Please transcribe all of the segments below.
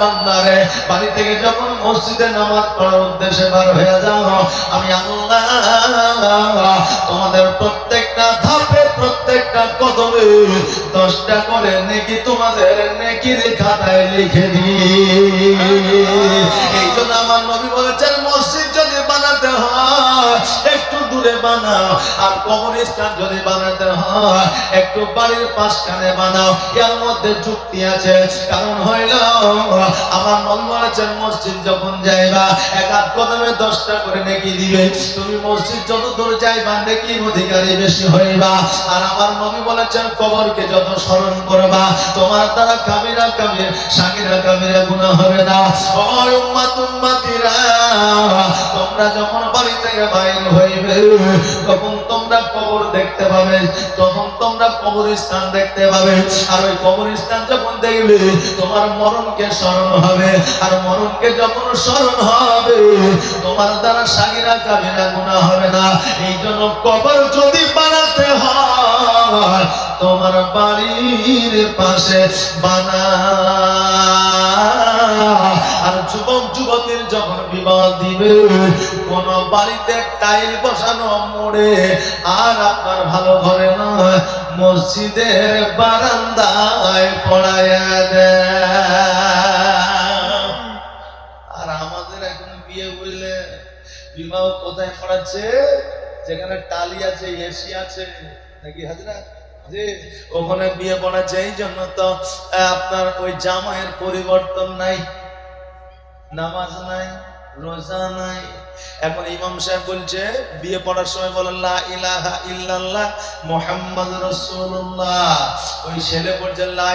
বান্দারে, বাড়ি থেকে যখন মসজিদে নামাজ পড়ার উদ্দেশ্যে বার হয়ে যাও, আমি আল্লাহ তোমাদের প্রত্যেকটা ধাপে প্রত্যেকটা কদমে দশটা করে নেকি তোমাদের নেকির খাতায় লিখে দিই। এই জন্য আমার নবী বলেছেন দূরে বানাও, আর কবরস্থান যদি বানাতে হয়, একটু বাড়ির পাশখানে বানাও, এর মধ্যে যুক্তি আছে। কারণ হইল, আমার মন বলেছেন মসজিদ যখন যাইবা, এক আধ কদমে দশটা করে নেকি দিবে। তুমি মসজিদ যত দূর যাইবা, নেকির অধিকারী বেশি হইবা। আর আমার নবী বলেছেন, কবরকে যত স্মরণ করবা, তোমার দ্বারা কামিরা কামির সাকিরা কামিরা গুণা হবে না। তোমরা যখন বাড়ি থেকে বাইর হইবে তখন তোমরা কবর দেখতে পাবে তখন তোমরা কবরস্থান দেখতে পাবে, আর ওই কবরস্থান যখন দেখবে তোমার মরণকে স্মরণ হবে। আর মরণকে যখন স্মরণ হবে, তোমার দ্বারা সাকিরা কামিরা গুণা হবে না। এই জন্য কবর যদি বানাতে হয়, তোমার বাড়ির পাশে বানা। আর যুবক যুবতীর যখন বিবাহ দিবে কোন বাড়িতে টাইল বসানো মোড়ে, আর আপনার ভালো ঘরে নয়, মসজিদের বারান্দায় পড়ায়া আর আমাদের এখন বিয়ে বুঝলে বিবাহ কোথায় পড়াচ্ছে যেখানে টালি আছে এসি আছে, নাকি হাজরা? ওখানে বিয়ে পড়াচ্ছে এই জন্য তো আপনার ওই জামাইয়ের পরিবর্তন নাই। নামাজ নাই, রোজা নাই এখন ইমাম সাহেব বলছে, বিয়ে পড়ার সময় মুহাম্মদ রাসূলুল্লাহ। ওই ছেলে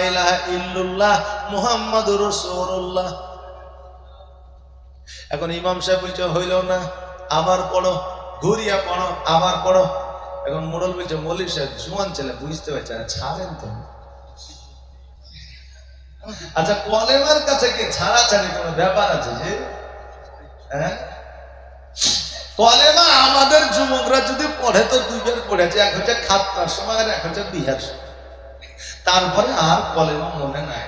ইলাহা ইল্লাল্লাহ মুহাম্মাদুর রাসূলুল্লাহ। এখন ইমাম সাহেব বলছে, হইল না, আবার পড়ো, ঘুরিয়া পড়ো, আবার পড়ো। এখন মোড়ল বলছে মল্লিক সাহেব, জুয়ান ছেলে, বুঝতে পারছে না, ছাড়েন তো। আচ্ছা কলেমার কাছে কি ছাড়া ছাড়াছাড়ি কোনো ব্যাপার আছে? যে হ্যাঁ? কলেমা আমাদের যুবকরা যদি পড়ে তো দুইবার পড়েছে এক হচ্ছে খাতনার সময় আর এক হচ্ছে বিহার তারপরে আর কলেমা মনে নাই।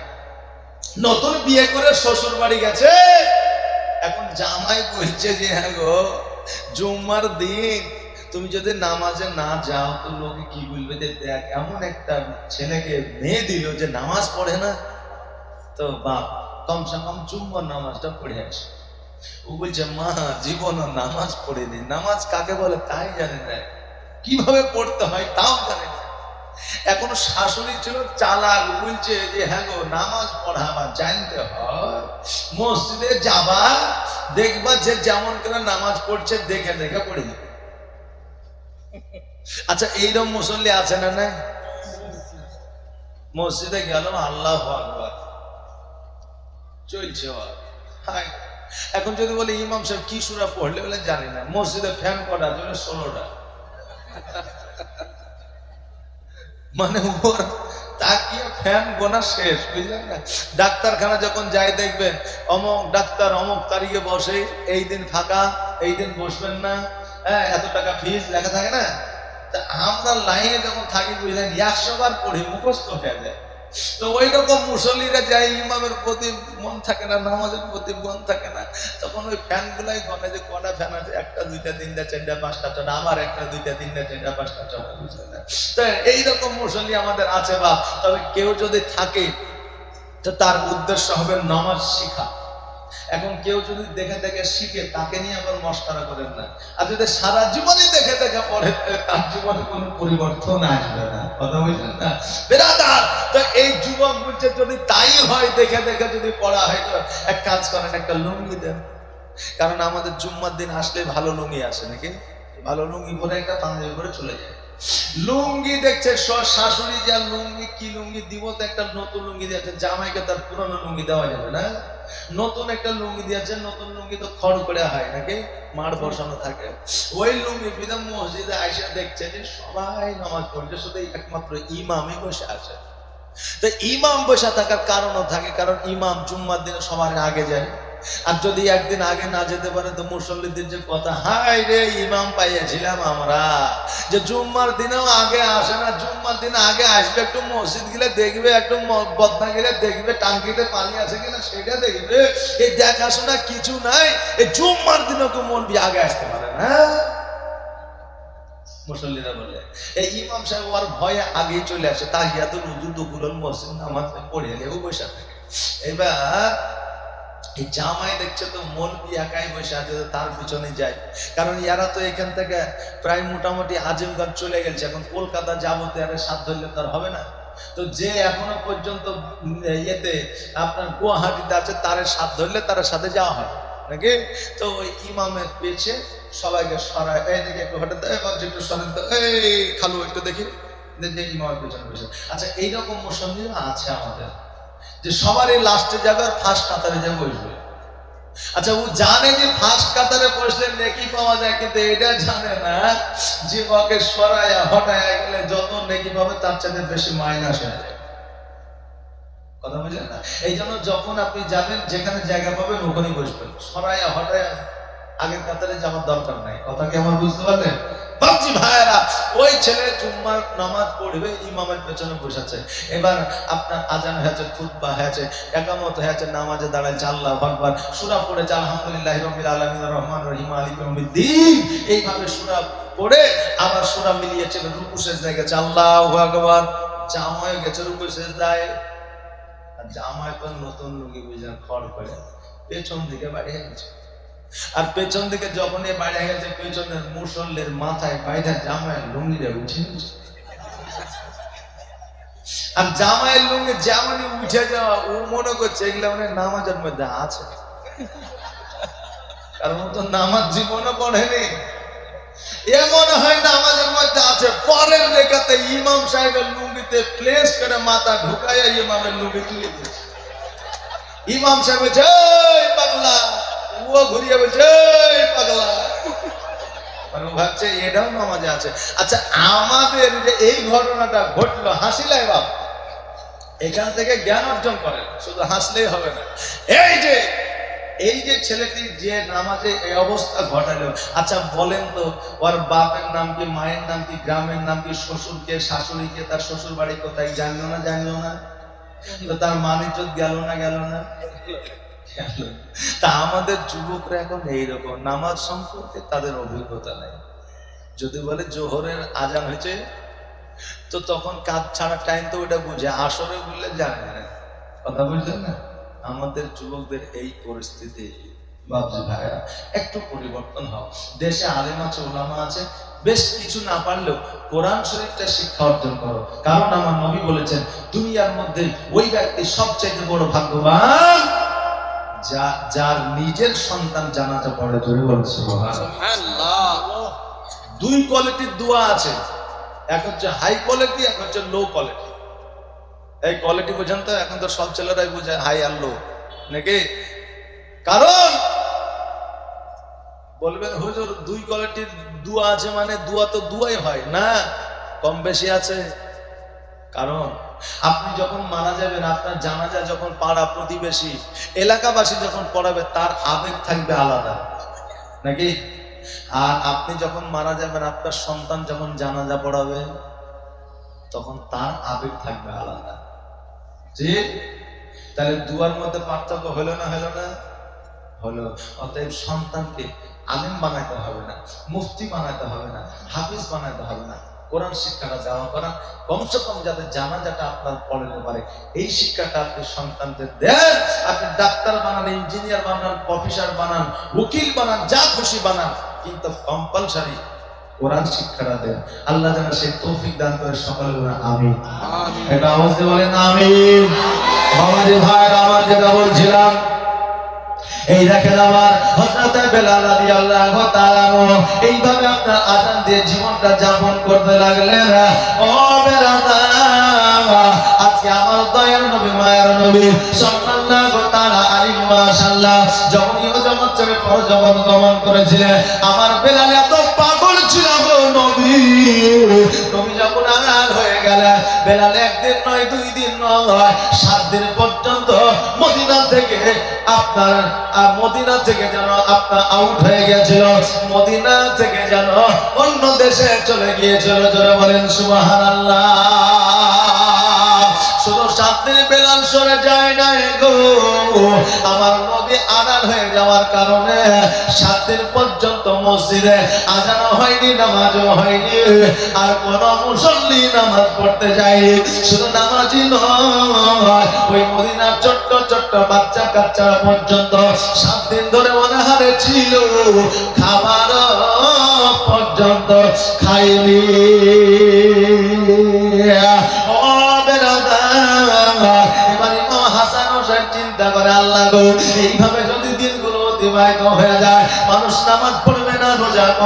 নতুন বিয়ে করে শ্বশুর বাড়ি গেছে। এখন জামাই বলছে যে হ্যাঁ গো, জুম্মার দিন তুমি যদি নামাজে না যাও, তো লোকে কি বলবে? যে দেখ, এমন একটা ছেলেকে মেয়ে দিল যে নামাজ পড়ে না। তো বাপ, কমসে কম জুম্মার নামাজটা পড়ে আসে। ও বলছে মা জীবন নামাজ পড়েনি। নামাজ কাকে বলে? তাই জানে না। কীভাবে পড়তে হয় তাও জানে না। এখন শাশুড়ি ছিল, চালাক বলছে যে হ্যাঁ গো, নামাজ পড়াবা জানতে হয়। মসজিদে যাবা, দেখবা যে যেমন করে নামাজ পড়ছে, দেখে দেখে পড়ে দিবে আচ্ছা এইরকম মুসল্লি আছে না না মসজিদে গেল আল্লাহ চলছে। হায়। এখন যদি বলে ইমাম সাহেব কি সুরা পড়লে, বলে জানি না। মসজিদে ফ্যান কটা জন্য ষোলোটা। মানে ওর ফ্যান গোনা শেষ, বুঝলেন না? ডাক্তারখানা যখন যাই দেখবেন, অমক ডাক্তার, অমক তারিখে বসে, এই দিন ফাঁকা, এই দিন বসবেন না। হ্যাঁ এত টাকা ফিস লেখা থাকে না? তা আমরা লাইনে যখন থাকি, বুঝলেন, একশো বার পড়ি, মুখস্থ হয়ে যায়। তো ওই রকম মুসল্লিরা যাই ইমামের প্রতি মন থাকে না, নামাজের প্রতি মন থাকে না। তখন ওই ফ্যান গুলাই গনে যে, কটা ফ্যান আছে? একটা, দুইটা, তিনটা, চারটা, পাঁচটা, ছটা। আমার একটা, দুইটা, তিনটা, চারটা, পাঁচটা, ছটা বুঝলেন না তো এইরকম মুসল্লি আমাদের আছে বা। তবে কেউ যদি থাকে, তো তার উদ্দেশ্য হবে নামাজ শিখা। এখন কেউ যদি দেখে দেখে শিখে, তাকে নিয়ে আবার মস্কারা করেন না। আর যদি সারা জীবনই দেখে দেখে পড়ে তার জীবনে কোনো পরিবর্তন আসবে না। কথা বুঝলেন না? বেরাদার! তো এই যুবক বলছে, যদি তাই হয়, দেখে দেখে যদি পড়া হয়, তো এক কাজ করেন, একটা লুঙ্গি দেন। কারণ আমাদের জুম্মার দিন আসলে ভালো লুঙ্গি আসে নাকি? ভালো লুঙ্গি পরে একটা পাঞ্জাবি করে চলে যায়। লুঙ্গি দেখছে শাশুড়ি যা লুঙ্গি, কি লুঙ্গি দিব, তো একটা নতুন লুঙ্গি দিয়েছে। জামাইকে তার পুরনো লুঙ্গি দেওয়া যাবে না? নতুন একটা লুঙ্গি দিয়েছে, নতুন লুঙ্গি তো খড় করে হয় নাকি? মার বসানো থাকে। ওই লুঙ্গি বিধান মসজিদে আইসা দেখছে যে সবাই নামাজ পড়ছে, শুধু একমাত্র ইমামই বসে আছে। তো ইমাম বসে থাকার কারণও থাকে, কারণ ইমাম জুম্মার দিনে সবার আগে যায়। আর যদি একদিন আগে না যেতে পারে তো মুসল্লিদের যে কথা হাই রে, ইমাম পাইয়াছিলাম আমরা। যে জুম্মার দিনেও আগে আসে না, জুম্মার দিন আগে আসবে, একটু মসজিদ গেলে দেখবে, একটু বদনা গেলে দেখবে, টাঙ্কিতে পানি আছে কিনা সেটা দেখবে। এই দেখাশোনা কিছু নাই, এই জুম্মার দিনেও তো মন দিয়ে আগে আসতে পারে না। মুসল্লিরা বলে, এই ইমাম সাহেব ওর ভয়ে আগেই চলে আসে তাহিয়াতুল উজু দুকুল মসজিদ নামাজ পড়ে এলেও বসে থাকে। এবার এই জামাই দেখছে তো মলবি একাই বসে আছে তো তার পিছনে যায়। কারণ ইয়ারা তো এখান থেকে প্রায় মোটামুটি আজিমগঞ্জ চলে গেছে। এখন কলকাতা যাব তো আরে সাধ্য তার হবে না। তো যে এখনও পর্যন্ত ইয়েতে আপনার গুয়াহাটিতে আছে, তার সাধ্য হলে তার সাথে যাওয়া হয়। নাকি? তো ওই ইমামের পেছে সবাইকে সরায়, এই দিকে একটু হঠাৎ একটু সরেন তো, এই খালু, একটু দেখি। দেখি ইমামের পেছনে বসে। আচ্ছা এইরকম মুসল্লিরা আছে আমাদের। যে সবারই লাস্টে যাবে আর ফার্স্ট কাতারে যাবে বসবে। আচ্ছা ও জানে যে ফার্স্ট কাতারে বসলে নেকি পাওয়া যায়, কিন্তু এটা জানে না। যে ওকে সরায়া হটায়া গেলে যত নেকি পাবে, তার চাইতে বেশি মাইনাস হয়ে যায়। কথা বুঝলেন না? এই জন্য যখন আপনি যাবেন, যেখানে জায়গা পাবেন ওখানেই বসবেন। সরায়া হটায়া আগের কাতারে যাওয়ার দরকার নাই। কথা কি আমার বুঝতে পারলেন? ভাইয়েরা, ওই ছেলে জুম্মার নামাজ পড়বে, ইমামের পেছনে বসেছে এবার আপনার আজান হয়েছে হয়েছে, একামত হয়েছে, নামাজে ভগবান সুরা পড়েছে, আলহামদুলিল্লাহ রবিল আলমিন, রহমান, রহিম আলী রহমিদ্দিন এইভাবে সুরা পড়ে আবার সুরা মিলিয়েছে, রুকু শেষ গেছে, আল্লাহ ভগবান জামায় গেছে, রুকু জামায় তো নতুন লুঙ্গি বুঝলেন খড় করে। পেছন দিকে বাড়িয়ে গেছে আর পেছন দিকে যখন এ বাড়িয়ে গেছে, পেছনের মুসল্লের মাথায় বাইরে জামায়ের লুঙ্গিটা উঠে আর জামাইয়ের লুঙ্গি যেমনই উঠে যাওয়া, ও মনে করছে এগুলো মানে নামাজের মধ্যে আছে। কারণ তো নামাজ জীবনও পড়েনি। এ মনে হয় নামাজের মধ্যে আছে। পরের রেখাতে ইমাম সাহেবের লুঙ্গিতে প্লেস করে মাথা ঢুকাইয়া ইমামের লুঙ্গি তুলে দিয়েছে। ইমাম সাহেব বলছে "এই পাগলা ও ঘুরিয়ে বলছে, "এই পাগলা। মানে ভাবছে, এটাও নামাজে আছে। আচ্ছা আমাদের যে এই ঘটনাটা ঘটলো হাসিলাই বাপ। এখান থেকে জ্ঞান অর্জন করেন, শুধু হাসলেই হবে না। এই যে এই যে ছেলেটি যে নামাজে এই অবস্থা ঘটালো আচ্ছা বলেন তো, ওর বাপের নাম কি, মায়ের নাম কি, গ্রামের নাম কি শ্বশুরকে শাশুড়িকে তার শ্বশুর বাড়ি কোথায় জানলো না জানলো না? তো তার মান ইজ্জত গেল না গেল না। তা আমাদের যুবকরা এখন এইরকম। নামাজ সম্পর্কে তাদের অভিজ্ঞতা নাই। যদি বলে জোহরের আজান হয়েছে তো তখন কাজ ছাড়া টাইম তো ওটা বুঝে। আসরে বললে জানে না। কথা বুঝলেন না? আমাদের যুবকদের এই পরিস্থিতি। বাবজি ভাইয়া একটু পরিবর্তন হোক দেশে আলেম আছে ওলামা আছে বেশ কিছু না পারলেও কোরআন শরীফটা শিক্ষা অর্জন করো। কারণ আমার নবী বলেছেন দুনিয়ার মধ্যে ওই ব্যক্তি সবচেয়ে বড় ভাগ্যবান যা যার নিজের সন্তান জানাতে পড়ে বলছে দুই কোয়ালিটির দোয়া আছে। এক হচ্ছে হাই কোয়ালিটি এক হচ্ছে লো কোয়ালিটি এই কোয়ালিটি বোঝেন তো এখন তো সব ছেলেরাই বোঝে হাই আর লো নাকি? কারণ বলবেন হুজুর দুই কোয়ালিটির দুয়া আছে মানে দুয়া তো দুয়াই হয়। না কম বেশি আছে। কারণ আপনি যখন মারা যাবেন, আপনার জানাজা যখন পাড়া প্রতিবেশী, এলাকাবাসী যখন পড়াবে, তার আবেগ থাকবে আলাদা। নাকি? আর আপনি যখন মারা যাবেন, আপনার সন্তান যখন জানাজা পড়াবে, তখন তার আবেগ থাকবে আলাদা। জি? তাহলে দুয়ার মধ্যে পার্থক্য হলো না হলো না? হলো। অতএব সন্তানকে আলেম বানাইতে হবে না, মুফতি বানাইতে হবে না, হাফিজ বানাইতে হবে না। কোরআন শিক্ষাটা দেওয়া করা কমসে কম যাতে জানাজাটা আপনার পড়াতে পারে। এই শিক্ষাটা আপনি সন্তানদের দেন। আপনি ডাক্তার বানান ইঞ্জিনিয়ার বানান অফিসার বানান উকিল বানান যা খুশি বানান কিন্তু কম্পালসারি কোরআন শিক্ষাটা দেন। আল্লাহ যেন সেই তৌফিক দান করে সকলে বলেন আমিন। এটা আওয়াজ দিয়ে বলেন আমিন। বাবাজি ভাই আমার যেটা বলছিলাম এই দেখেন আমার হযরত বেলাল রাদিয়াল্লাহু তাআলা এইভাবে আপনার আজান দিয়ে জীবনটা যাপন করতে লাগলেন। ও বেলাল, আজকে আমার দয়ার নবী, মায়ের নবী সাল্লাল্লাহু তাআলা আলাইহি মাশাআল্লাহ। যখন ইহজগৎ ছেড়ে পরজগৎ গমন করেছিলেন, আমার বেলাল এত পাগল ছিল গো নবী। তুমি যখন আনার হয়ে গেলেন বেলাল একদিন নয়, দুই দিন নয়, সাত দিন পর্যন্ত মদিনা থেকে আপনার, আর মদিনা থেকে যেন আপনার আউট হয়ে গেছিল মদিনা থেকে যেন অন্য দেশে চলে গিয়েছিল যারা বলেন সুবহানাল্লাহ। শুধু সাত দিন বেলাল সরে যায় না গো। আমার আনার হয়ে যাওয়ার কারণে সাত দিন পর্যন্ত মসজিদে আজানো হয়নি, নামাজও হয়নি। আর কোন মুসল্লি নামাজ পড়তে যায়নি, শুধু নামাজি নয়, ওই মদিনার ছোট্ট ছোট্ট বাচ্চা কাচ্চা পর্যন্ত সাত দিন ধরে অনাহারে ছিল, খাবার পর্যন্ত খাইনি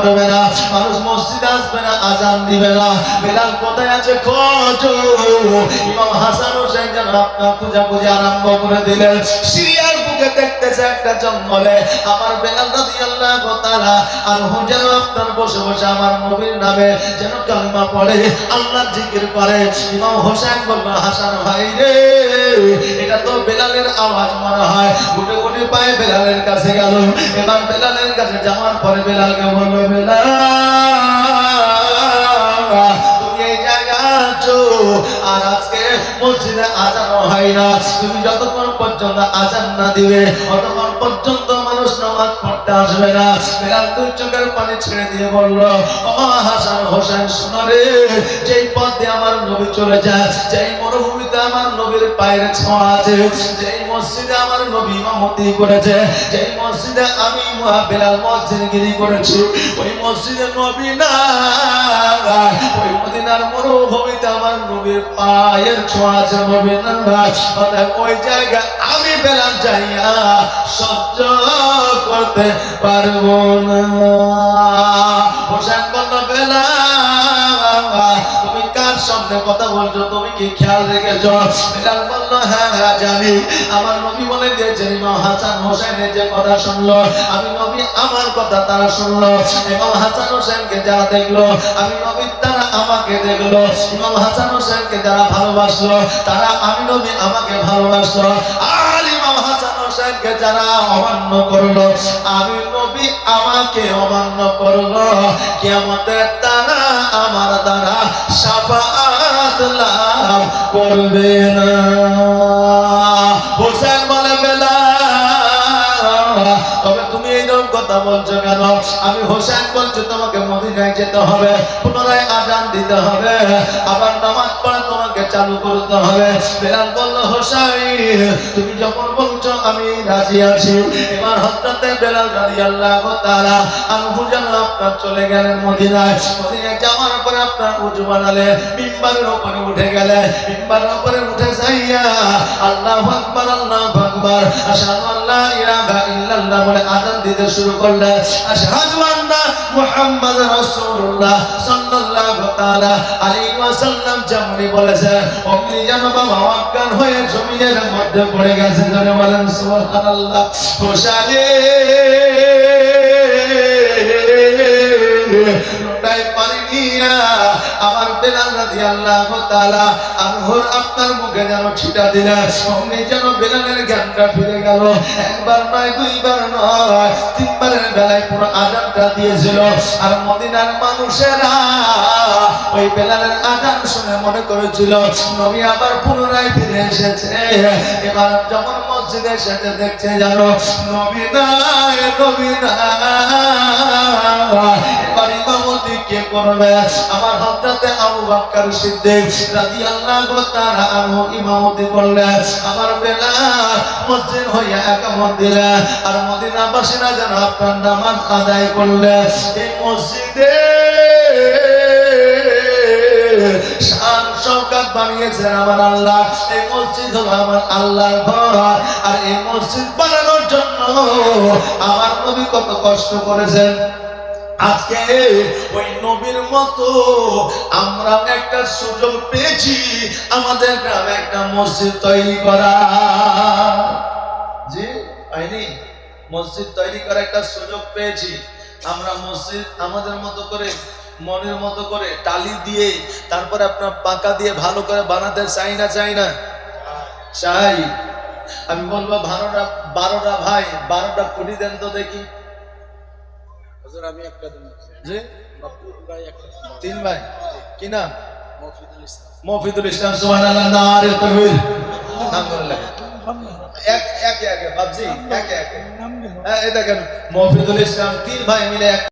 রোজা না, মানুষ মসজিদে আসবে না, আজান দিবে না। বেলাল কোথায় আছে? খোঁজ ইমাম হাসান হোসেন যেন আপনার পূজা পূজা আরম্ভ করে দিলেন। সিরিয়ার দেখতেছে একটা জঙ্গলে। আমার বেলাল রাদিয়াল্লাহু তাআলা আর হুন যেন আপনার বসে বসে আমার নবীর নামে যেন কালিমা পড়ে আল্লাহ জিকির করে। ইমাম হোসেন বলল, হাসান ভাই রে, এটা তো বেলালের আওয়াজ মনে হয়। গুটে গুটে পায়ে বেলালের কাছে গেল। এবার বেলালের কাছে যাওয়ার পরে বেলালকে বলল, বেলাল, তুমি এই জায়গায় আছো, আর আজকে মসজিদে আজানো হয় না। তুমি যতক্ষণ পর্যন্ত আজান না দিবে ততক্ষণ পর্যন্ত মানুষ নামাজ পড়তে আসবে না। বেলাল দুই চোখের পানি ছেড়ে দিয়ে বলল ও হাসান হোসেন, শোনো রে, যেই পথ আমার নবী চলে যায়, যেই মরুভূমিতে আমার নবীর পায়ের ছোঁয়া আছে, যেই মসজিদে আমার নবী ইমামতি করেছে, যেই মসজিদে আমি বেলাল মসজিদ গিরি করেছি, ওই মসজিদে নবী না, ওই মদিনার মরুভূমিতে আমার নবীর পায়ের ছোঁয়া আছে, নবী না। ওই জায়গা আমি বেলাল যাইয়া সহ্য করতে পারব না। হ্যাঁ হ্যাঁ আমার নবী কথা নবী তারা শুনলো। ইমাম দেখল, আমি নবীর তারা আমাকে দেখল। ইমাম হাসান হোসেনকে যারা ভালোবাসলো, তারা আমি নবী আমাকে ভালোবাসলো। আর হোসেনকে যারা অমান্য করল, আমি নবী আমাকে অমান্য করল। কেমতের তারা আমার দ্বারা সাফাত লাভ করবে না। হোসেন বলে, বেলা, তবে তুমি এইরকম কথা বলছো কেন? আমি হোসেন বলছি, তোমাকে মদিনায় যেতে হবে, পুনরায় আজান দিতে হবে। আবার নামাজ পড়ে তোমাকে চালু করতে হবে। বেলাল বলল, হোসাইন, তুমি যখন বলছো, আমি রাজি আছি। এবার হঠাৎ বেলাল রাজি আল্লাহ তারা আনহু যেন আপনার চলে গেলেন মদিনায়। মদিনায় যাওয়ার পরে আপনার উঁচু বানালে, মিম্বারের উপরে উঠে গেলে। মিম্বারের উপরে উঠে যাইয়া আল্লাহ আকবার আল্লাহ আকবার, আশহাদু আল্লা ইলাহা ইল্লাল্লাহ বলে আযান দিতে শুরু করলেন আশহাদু আন্না মুহাম্মাদ রাসূলুল্লাহ সাল্লাল্লাহু তাআলা আলাইহি ওয়াসাল্লাম যেন হয়ে জমিনের মধ্যে পড়ে গেছে জনে বলেন, সুবহানাল্লাহ। আমার বেলাল রাদিয়াল্লাহু তাআলা আনহুর আপনার মুখে যেন ছিটা দিলেন অমনি যেন বেলালের জ্ঞানটা ফিরে গেল। একবার নয়, দুইবার নয়, তিনবারের বেলায় পুরো আজানটা দিয়েছিল। আর মদিনার মানুষেরা ওই বেলালের আজান শুনে মনে করেছিল, নবী আবার পুনরায় ফিরে এসেছে। এবার যখন মসজিদে এসেছে, দেখছে জানো নবী নাই নবী নাই। কে করবে। আমার হযরতে আবু বকর সিদ্দিক রাদিয়াল্লাহু তাআলা আনহু ইমামতি করলেন আমার বেলা মসজিদ হইয়া একামত দিলেন আর মদিনাবাসীরা যেন আপনার নামাজ আদায় করলেন এই মসজিদে শান বানিয়েছেন আমার আল্লাহ। এই মসজিদ হলো আমার আল্লাহর ঘর। আর এই মসজিদ বানানোর জন্য আমার নবী কত কষ্ট করেছেন। আজকে ওই নবীর মতো আমরা একটা সুযোগ পেয়েছি আমাদের গ্রামে একটা মসজিদ তৈরি করা। জি, হয়নি? মসজিদ তৈরি করার একটা সুযোগ পেয়েছি। আমরা মসজিদ আমাদের মতো করে, মনের মতো করে টালি দিয়ে, তারপরে আপনার পাকা দিয়ে ভালো করে বানাতে চাই না চাই না? চাই। আমি বলব বারোটা বারোটা ভাই, বারোটা কোটি দেন তো দেখি। হুজুর আমি একটা দিন জি? ভাই একটা তিন ভাই। কি নাম? মফিদুল ইসলাম। মফিদুল ইসলাম সুবহানাল্লাহ নারে তাকবীর আলহামদুলিল্লাহ। এক একে একে একে একে। হ্যাঁ এই দেখেন মফিদুল ইসলাম তিন ভাই মিলে এক